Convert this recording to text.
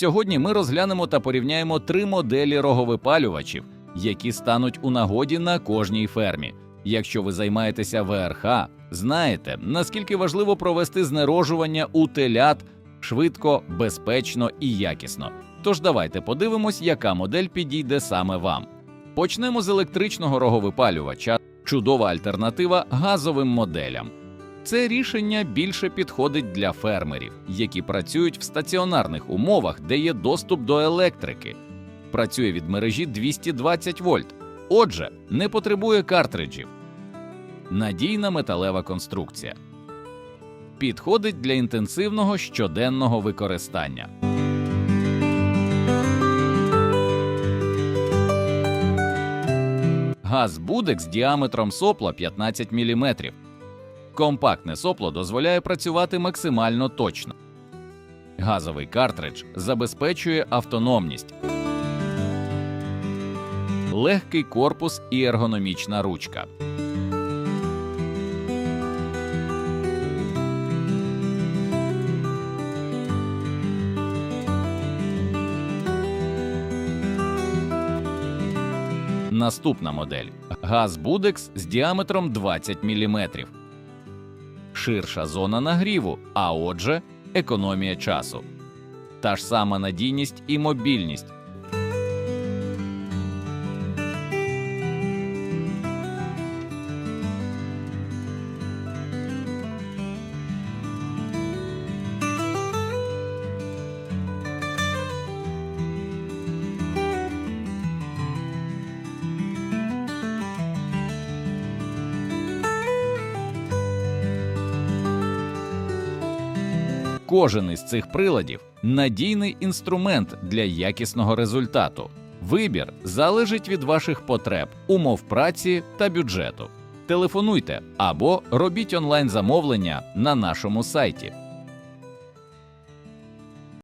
Сьогодні ми розглянемо та порівняємо три моделі роговипалювачів, які стануть у нагоді на кожній фермі. Якщо ви займаєтеся ВРХ, знаєте, наскільки важливо провести знерожування у телят швидко, безпечно і якісно. Тож давайте подивимось, яка модель підійде саме вам. Почнемо з електричного роговипалювача, чудова альтернатива газовим моделям. Це рішення більше підходить для фермерів, які працюють в стаціонарних умовах, де є доступ до електрики. Працює від мережі 220 вольт. Отже, не потребує картриджів. Надійна металева конструкція. Підходить для інтенсивного щоденного використання. Газ Будек з діаметром сопла 15 мм. Компактне сопло дозволяє працювати максимально точно. Газовий картридж забезпечує автономність, легкий корпус і ергономічна ручка. Наступна модель газ Будекс з діаметром 20 мм. Ширша зона нагріву, а отже, економія часу. Та ж сама надійність і мобільність. Кожен із цих приладів надійний інструмент для якісного результату. Вибір залежить від ваших потреб, умов праці та бюджету. Телефонуйте або робіть онлайн замовлення на нашому сайті